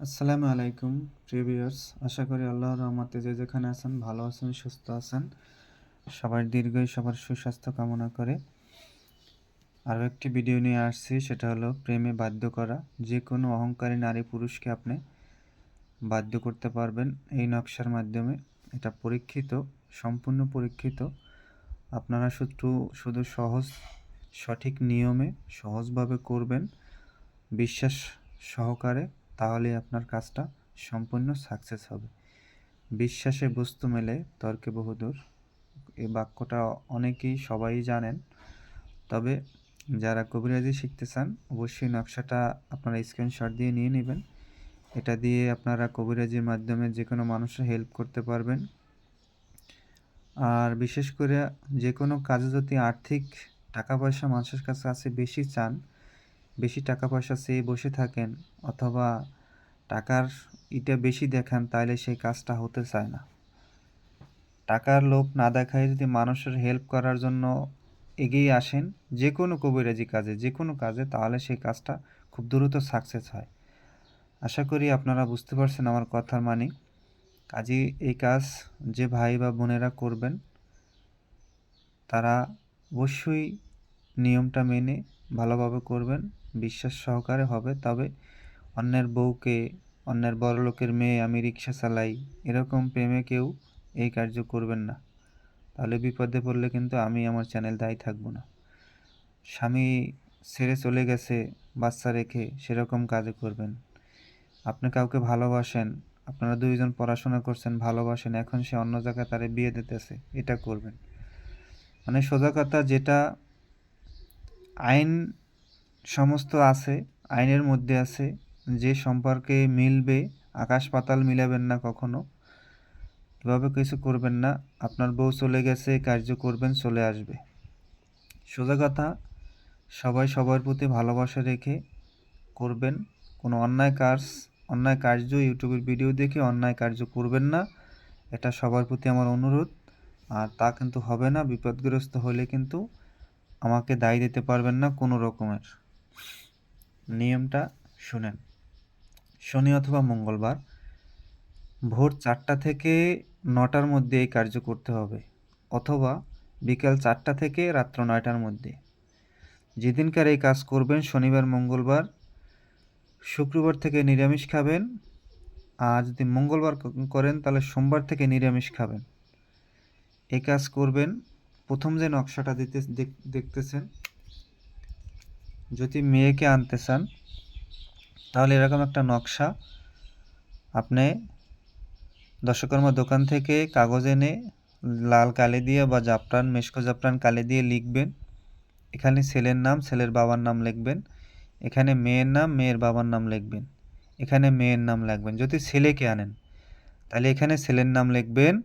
আসসালামু আলাইকুম প্রিভিয়ার্স আশা করি আল্লাহর রহমতে যে যেখানে আছেন, ভালো আছেন, সুস্থ আছেন। সবার দীর্ঘই সবার সুস্বাস্থ্য কামনা করে। আরও একটি ভিডিও নিয়ে আসছি, সেটা হলো প্রেমে বাধ্য করা। যে কোনো অহংকারী নারী পুরুষকে আপনি বাধ্য করতে পারবেন এই নকশার মাধ্যমে। এটা পরীক্ষিত, সম্পূর্ণ পরীক্ষিত। আপনারা শুধু শুধু সহজ, সঠিক নিয়মে সহজভাবে করবেন। বিশ্বাস সহকারে তাহলে আপনার কাজটা সম্পূর্ণ সাকসেস হবে। বিশ্বাসে বস্তু মেলে, তর্কে বহুদূর। এই বাক্যটা অনেকেই সবাই জানেন। তবে যারা কবিরাজি শিখতে চান, অবশ্যই নকশাটা আপনারা স্ক্রিনশট দিয়ে নিয়ে নেবেন। এটা দিয়ে আপনারা কবিরাজির মাধ্যমে যে কোনো মানুষের হেল্প করতে পারবেন। আর বিশেষ করে যে কোনো কাজে যদি আর্থিক টাকা পয়সা মানুষের কাছে আছে, বেশি চান বেশি টাকা পয়সা চেয়ে বসে থাকেন অথবা টাকার ইটা বেশি দেখান তাহলে সেই কাজটা হতে চায় না। টাকার লোভ না দেখায় যদি মানুষের হেল্প করার জন্য এগিয়ে আসেন যে কোনো কবিরাজি কাজে যে কোনো কাজে, তাহলে সেই কাজটা খুব দ্রুত সাকসেস হয়। আশা করি আপনারা বুঝতে পারছেন আমার কথার মানে। কাজে এই কাজ যে ভাই বা বোনেরা করবেন, তারা অবশ্যই নিয়মটা মেনে ভালোভাবে করবেন। বিশ্বাস সহকারে হবে, তবে অন্যের বউকে, অন্যের বড়লোকের মেয়ে আমি রিক্সা চালাই, এরকম প্রেমে কেউ এই কার্য করবেন না। তাহলে বিপদে পড়লে কিন্তু আমি আমার চ্যানেল দায়ী থাকব না। স্বামী ছেড়ে চলে গেছে, বাচ্চা রেখে সেরকম কাজে করবেন। আপনি কাউকে ভালোবাসেন, আপনারা দুইজন পড়াশোনা করছেন, ভালোবাসেন, এখন সে অন্য জায়গায় তারে বিয়ে দিতেছে, এটা করবেন। মানে সোজা কথা যেটা আইন সমস্ত আছে, আইনের মধ্যে আছে, যে সম্পর্কে মিলবে, আকাশ পাতাল মিলাবেন না কখনো। এভাবে কিছু করবেন না, আপনার বউ চলে গেছে, কার্য করবেন, চলে আসবে। সোজা কথা, সবাই সবার প্রতি ভালোবাসা রেখে করবেন। কোনো অন্যায় কাজ, অন্যায় কার্য, ইউটিউবের ভিডিও দেখে অন্যায় কার্য করবেন না, এটা সবার প্রতি আমার অনুরোধ। আর তা কিন্তু হবে না, বিপদগ্রস্ত হলে কিন্তু আমাকে দায়ী দিতে পারবেন না কোনো রকমের। নিয়মটা শুনেন। শনি অথবা মঙ্গলবার ভোর চারটা থেকে নটার মধ্যে এই কার্য করতে হবে অথবা বিকাল চারটা থেকে রাত্র নয়টার মধ্যে। যেদিনকার এই কাজ করবেন শনিবার, মঙ্গলবার, শুক্রবার থেকে নিরামিষ খাবেন আর যদি মঙ্গলবার করেন তাহলে সোমবার থেকে নিরামিষ খাবেন। এই কাজ করবেন। প্রথম যে নকশাটা দিতে দেখতেছেন যদি মেয়েকে আনতে চান, তাহলে এরকম একটা নকশা আপনি দশকর্মা দোকান থেকে কাগজ এনে লাল কালি দিয়ে বা জাফরান মেশকো জাফরান কালি দিয়ে লিখবেন। এখানে ছেলের নাম, ছেলের বাবার নাম লিখবেন। এখানে মেয়ের নাম, মেয়ের বাবার নাম লিখবেন। এখানে মেয়ের নাম লিখবেন। যদি ছেলেকে আনেন, তাহলে এখানে ছেলের নাম লিখবেন,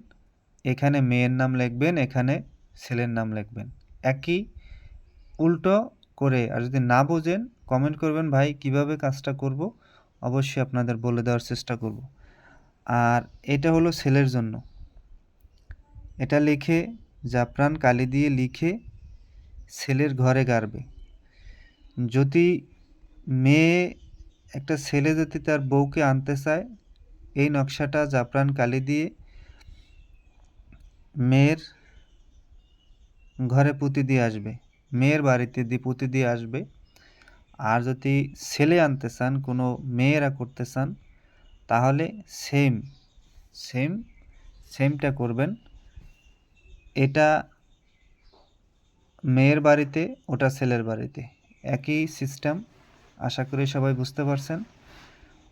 এখানে মেয়ের নাম লিখবেন, এখানে ছেলের নাম লিখবেন। একই উল্টো করে আর যদি না বোঝেন কমেন্ট করবেন, ভাই, কীভাবে কাজটা করব? অবশ্যই আপনাদের বলে দেওয়ার চেষ্টা করব। আর এটা হলো সেলের জন্য। এটা লিখে জাফরান কালি দিয়ে লিখে ছেলের ঘরে গাড়বে। যদি মেয়ে একটা ছেলে যদি তার বউকে আনতে চায়, এই নকশাটা জাফরান কালি দিয়ে মেয়ের ঘরে পুঁতি দিয়ে আসবে। মেয়ের বাড়িতে দিয়ে পুঁতি দিয়ে আসবে। আর যদি ছেলে আনতে চান, কোনো মেয়েরা করতে চান, তাহলে সেম সেম সেমটা করবেন। এটা মেয়ের বাড়িতে, ওটা ছেলের বাড়িতে। একই সিস্টেম আশা করি সবাই বুঝতে পারছেন।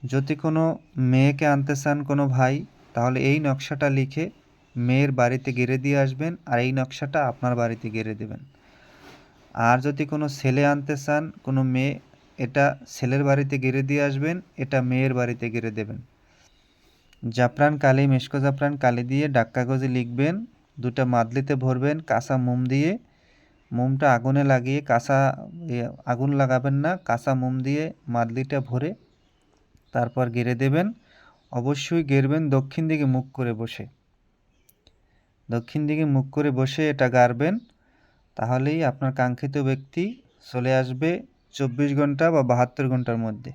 যদি কোনো মেয়েকে আনতে চান, কোনো ভাই, তাহলে এই নকশাটা লিখে মেয়ের বাড়িতে গেড়ে দিয়ে আসবেন, আর এই নকশাটা আপনার বাড়িতে গেড়ে দেবেন। আর যদি কোনো ছেলে আনতে চান, কোনো মেয়ে, এটা ছেলের বাড়িতে গেড়ে দিয়ে আসবেন, এটা মেয়ের বাড়িতে গেড়ে দেবেন। জাফরান কালি, মেশকো জাফরান কালি দিয়ে ডাক কাগজে লিখবেন, দুটা মাদলিতে ভরবেন, কাঁচা মোম দিয়ে, মোমটা আগুনে লাগিয়ে কাঁচা আগুন লাগাবেন না, কাঁচা মোম দিয়ে মাদলিটা ভরে তারপর গেড়ে দেবেন। অবশ্যই গেরবেন দক্ষিণ দিকে মুখ করে বসে। দক্ষিণ দিকে মুখ করে বসে এটা গাড়বেন। তাহলেই আপনার কাঙ্ক্ষিত ব্যক্তি চলে আসবে চব্বিশ ঘণ্টা বা বাহাত্তর ঘণ্টার মধ্যে।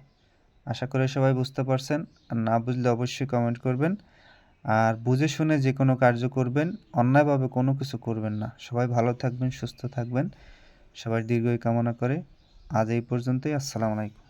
আশা করে সবাই বুঝতে পারছেন। আর না বুঝলে অবশ্যই কমেন্ট করবেন। আর বুঝে শুনে যে কোনো কার্য করবেন, অন্যায়ভাবে কোনো কিছু করবেন না। সবাই ভালো থাকবেন, সুস্থ থাকবেন। সবাই দীর্ঘই কামনা করে। আজ এই পর্যন্তই। আসসালামু আলাইকুম।